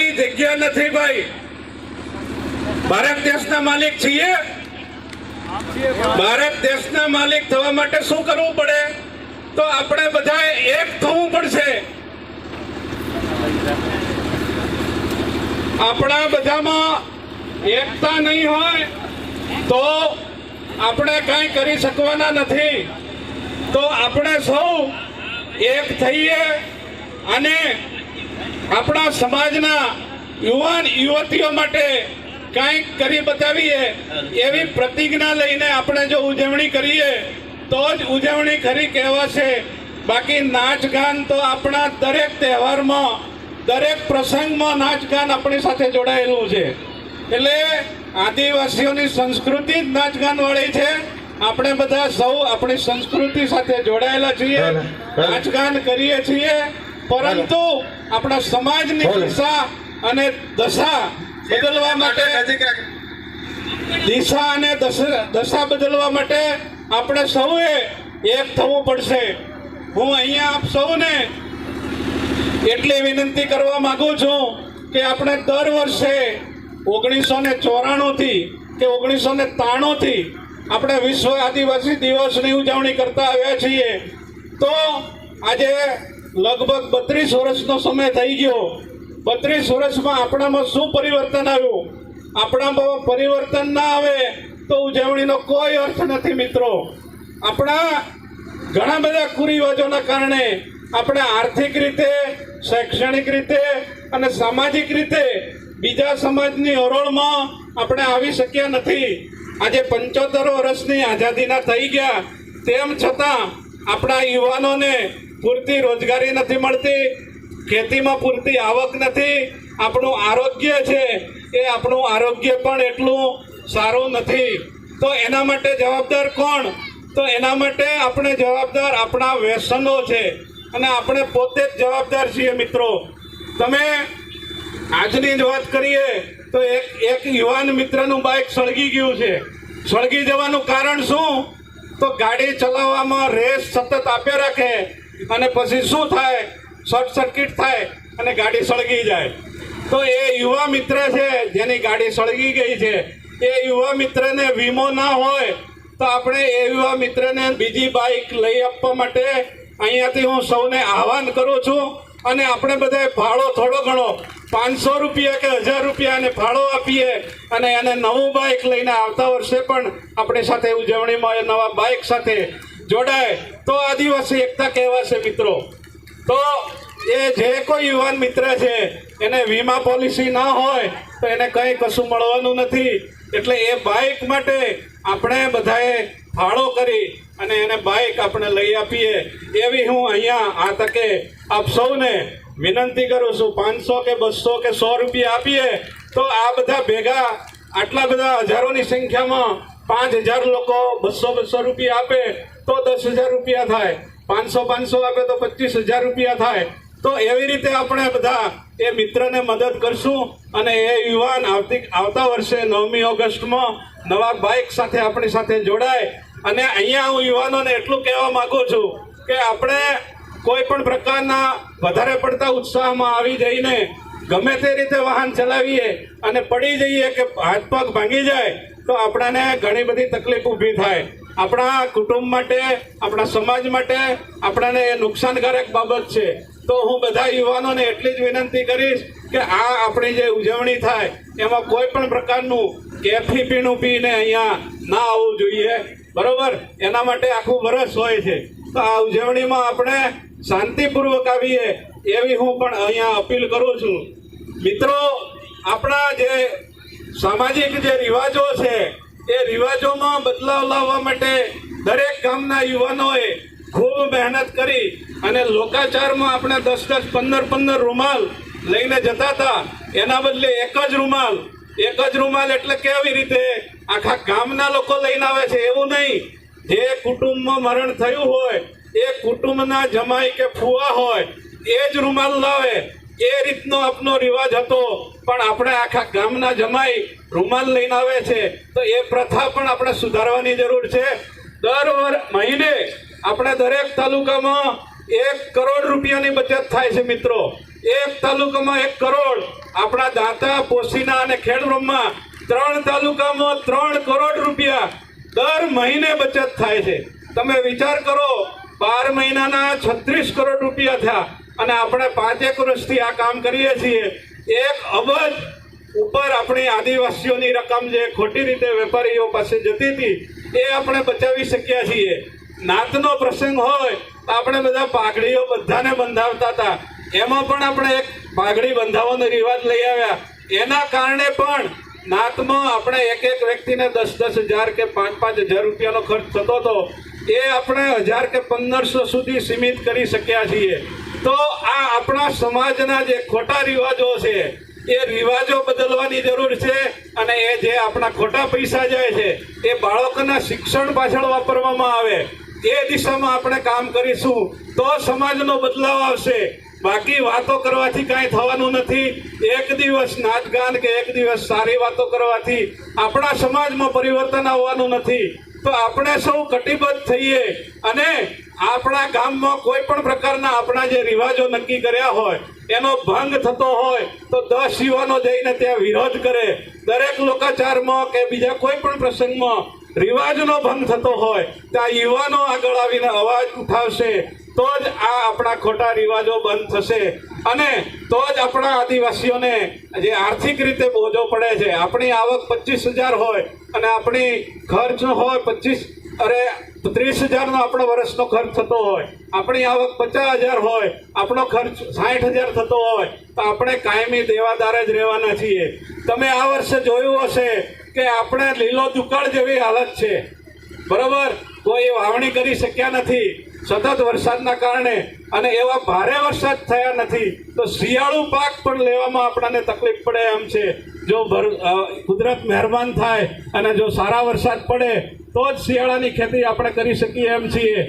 રહેવાની જગ્યા નથી ભાઈ. ભારત દેશના માલિક છીએ. ભારત દેશના માલિક થવા માટે શું કરવું પડે? તો આપણે બધા એક થવું પડશે. આપણા બધામાં એકતા નહીં હોય તો આપણે કાંઈ કરી શકવાના નથી. તો આપણે સૌ એક થઈએ અને આપણા સમાજના યુવાન યુવતીઓ માટે કાંઈક કરી બતાવીએ એવી પ્રતિજ્ઞા લઈને આપણે જો ઉજવણી કરીએ તો જ ઉજવણી ખરી કહેવાશે. બાકી નાચ ગાન તો આપણા દરેક તહેવારમાં દરેક પ્રસંગમાં નાચ ગાન આપણી સાથે જોડાયેલું છે. એટલે આદિવાસીઓની સંસ્કૃતિ જ નાચ વાળી છે. આપણે બધા સૌ આપણી સંસ્કૃતિ સાથે જોડાયેલા છીએ. નાચ ગાન કરીએ છીએ. પરંતુ આપણા સમાજની દિશા અને દશા બદલવા માટે દિશા અને દશા બદલવા માટે આપણે સૌએ એક થવું પડશે. હું અહીંયા આપ સૌને એટલી વિનંતી કરવા માંગુ છું કે આપણે દર વર્ષે ઓગણીસો ને ચોરાણુંથી કે ઓગણીસો ને ત્રાણુંથી આપણે વિશ્વ આદિવાસી દિવસની ઉજવણી કરતા આવ્યા છીએ. તો આજે લગભગ બત્રીસ વર્ષનો સમય થઈ ગયો. બત્રીસ વર્ષમાં આપણામાં શું પરિવર્તન આવ્યું? આપણામાં પરિવર્તન ના આવે તો ઉજવણીનો કોઈ અર્થ નથી, મિત્રો. આપણા ઘણા બધા કુરિવાજોના કારણે આપણે આર્થિક રીતે, શૈક્ષણિક રીતે અને સામાજિક રીતે બીજા સમાજની હરોળમાં આપણે આવી શક્યા નથી. આજે પંચોતેર વર્ષની આઝાદીના થઈ ગયા. તેમ છતાં આપણા યુવાનોને પૂરતી રોજગારી નથી મળતી, ખેતીમાં પૂરતી આવક નથી. આપણું આરોગ્ય છે એ આપણું આરોગ્ય પણ એટલું સારું નથી. તો એના માટે જવાબદાર કોણ? તો એના માટે આપણે જવાબદાર આપણા વ્યસનો છે. અને આપણે પોતે જ જવાબદાર છીએ મિત્રો. તમે આજની જ વાત કરીએ તો એક એક યુવાન મિત્રનું બાઇક સળગી ગયું છે. સળગી જવાનું કારણ શું? તો ગાડી ચલાવવામાં રેસ સતત આપ્યા રાખે. અને પછી શું થાય? શોર્ટ સર્કિટ થાય અને ગાડી સળગી જાય. તો એ યુવા મિત્ર છે, જેની ગાડી સળગી ગઈ છે, એ યુવા મિત્રને વીમો ના હોય, તો આપણે એ યુવા મિત્રને બીજી બાઇક લઈ આપવા માટે અહીંયાથી હું સૌને આહવાન કરું છું. અને આપણે બધા ફાળો થોડો ઘણો, પાંચસો રૂપિયા કે હજાર રૂપિયાને ફાળો આપીએ અને એને નવું બાઇક લઈને આવતા વર્ષે પણ આપણી સાથે ઉજવણીમાં નવા બાઇક સાથે જોડાય તો આદિવાસી એકતા કહેવાશે મિત્રો. તો એ જે કોઈ યુવાન મિત્ર છે, એને વીમા પોલિસી ના હોય, તો એને કંઈ કશું મળવાનું નથી. એટલે એ બાઇક માટે આપણે બધાએ ફાળો કરી અને એને બાઇક આપણે લઈ આપીએ. એવી હું અહીંયા આ તકે આપ સૌને વિનંતી કરું છું, પાંચસો કે બસો કે સો રૂપિયા આપીએ, તો આ બધા ભેગા આટલા બધા હજારોની સંખ્યામાં પાંચ હજાર લોકો બસો બસો રૂપિયા આપે તો દસ હજાર રૂપિયા થાય. પાંચસો પાંચસો આપે તો પચીસ હજાર રૂપિયા થાય. તો એવી રીતે આપણે બધા એ મિત્રને મદદ કરશું અને એ યુવાન આવતી આવતા વર્ષે નવમી ઓગસ્ટમાં નવા બાઇક સાથે આપણી સાથે જોડાય. અને અહીંયા હું યુવાનોને એટલું કહેવા માગું છું કે આપણે કોઈ પણ પ્રકારના વધારે પડતા ઉત્સાહમાં આવી જઈને ગમે તે રીતે વાહન ચલાવીએ અને પડી જઈએ કે હાથ પગ ભાંગી જાય તો આપણાને ઘણી બધી તકલીફ ઊભી થાય. આપણા કુટુંબ માટે, આપણા સમાજ માટે આપણાને એ નુકસાનકારક બાબત છે. તો હું બધા યુવાનોને એટલી જ વિનંતી કરીશ કે આ આપણી જે ઉજવણી થાય, એમાં કોઈ પણ પ્રકારનું કેફી પીણું પીને અહીંયા ના આવવું જોઈએ. બરોબર? એના માટે આખું વરસ હોય છે. તો આ ઉજવણીમાં આપણે શાંતિપૂર્વક આવીએ એવી હું પણ અહીંયા અપીલ કરું છું. મિત્રો, આપણા જે સામાજિક જે રિવાજો છે, એ રિવાજોમાં બદલાવ લાવવા માટે દરેક ગામના યુવાનોએ ખૂબ મહેનત કરી અને લોકાચારમાં આપણે દસ દસ પંદર પંદર રૂમાલ લઈને જતા હતા. એના બદલે એક જ રૂમાલ, એક જ રૂમાલ એટલે કેવી રીતે આખા ગામના લોકો લઈને આવે છે, એવું નહીં. જે કુટુંબમાં મરણ થયું હોય, એ કુટુંબના જમાઈ કે ફુવા હોય, એ જ રૂમાલ લાવે. એ રીતનો આપનો રિવાજ હતો. પણ આપણે આખા ગામના જમાઈ રૂમાલ લઈને આવે છે. તો એ પ્રથા પણ આપણે સુધારવાની જરૂર છે. દર વર, મહિને આપણે દરેક તાલુકામાં એક કરોડ રૂપિયાની બચત થાય છે મિત્રો. એક તાલુકામાં એક કરોડ. આપણા દાંતા, પોસીના અને ખેડબ્રહ્મા ત્રણ તાલુકામાં ત્રણ કરોડ રૂપિયા દર મહિને બચત થાય છે. તમે વિચાર કરો, બાર મહિનાના છત્રીસ કરોડ રૂપિયા થયા. અને આપણે પાંચેક વર્ષથી આ કામ કરીએ છીએ. એક અબજ ઉપર આપણી આદિવાસીઓની રકમ જે ખોટી રીતે વેપારીઓ પાસે જતી હતી, એ આપણે બચાવી શક્યા છીએ. નાતનો પ્રસંગ હોય તો આપણે બધા પાઘડીઓ બધાને બંધાવતા હતા. એમાં પણ આપણે એક પાઘડી બંધાવવાનો રિવાજ લઈ આવ્યા. એના કારણે પણ નાતમાં આપણે એક એક વ્યક્તિને દસ દસ હજાર કે પાંચ પાંચ હજાર રૂપિયાનો ખર્ચ થતો હતો. એ આપણે હજાર કે પંદરસો સુધી સીમિત કરી શક્યા છીએ. તો આ આપણા સમાજના જે ખોટા રિવાજો છે, એ રિવાજો બદલવાની જરૂર છે અને એ જે આપણા ખોટા પૈસા જાય છે, એ બાળકોના શિક્ષણ પાછળ વાપરવામાં આવે, એ દિશામાં આપણે કામ કરીશું, તો સમાજનો બદલાવ આવશે. બાકી વાતો કરવાથી કાંઈ થવાનું નથી. એક દિવસ નાચગાન કે એક દિવસ સારી વાતો કરવાથી આપણા સમાજમાં પરિવર્તન આવવાનું નથી. તો આપણે સૌ કટિબદ્ધ થઈએ અને આપણા ગામમાં કોઈ પણ પ્રકારના આપણા જે રિવાજો નક્કી કર્યા હોય, એનો ભંગ થતો હોય, તો દસ યુવાનો જઈને ત્યાં વિરોધ કરે. દરેક લોકાચારમાં કે બીજા કોઈ પણ પ્રસંગમાં રિવાજનો ભંગ થતો હોય, ત્યાં યુવાનો આગળ આવીને અવાજ ઉઠાવશે, તો જ આ આપણા ખોટા રિવાજો બંધ થશે. અને તો જ આપણા આદિવાસીઓને જે આર્થિક રીતે બોજો પડે છે. આપણી આવક પચીસ હજાર હોય અને આપણી ખર્ચ હોય પચીસ અરે ત્રીસ હજારનો આપણો વર્ષનો ખર્ચ થતો હોય, આપણી આવક પચાસ હજાર હોય, આપણો ખર્ચ સાઠ હજાર થતો હોય, તો આપણે કાયમી દેવાદાર જ રહેવાના છીએ. તમે આ વર્ષે જોયું હશે કે આપણે લીલો દુકાળ જેવી હાલત છે. બરોબર? કોઈ વાવણી કરી શક્યા નથી. સતત વરસાદના કારણે અને એવા ભારે વરસાદ થયા નથી, તો શિયાળુ પાક પણ લેવામાં આપણને તકલીફ પડે એમ છે. જો કુદરત મહેરબાન થાય અને જો સારા વરસાદ પડે તો જ શિયાળાની ખેતી આપણે કરી શકીએ એમ છીએ.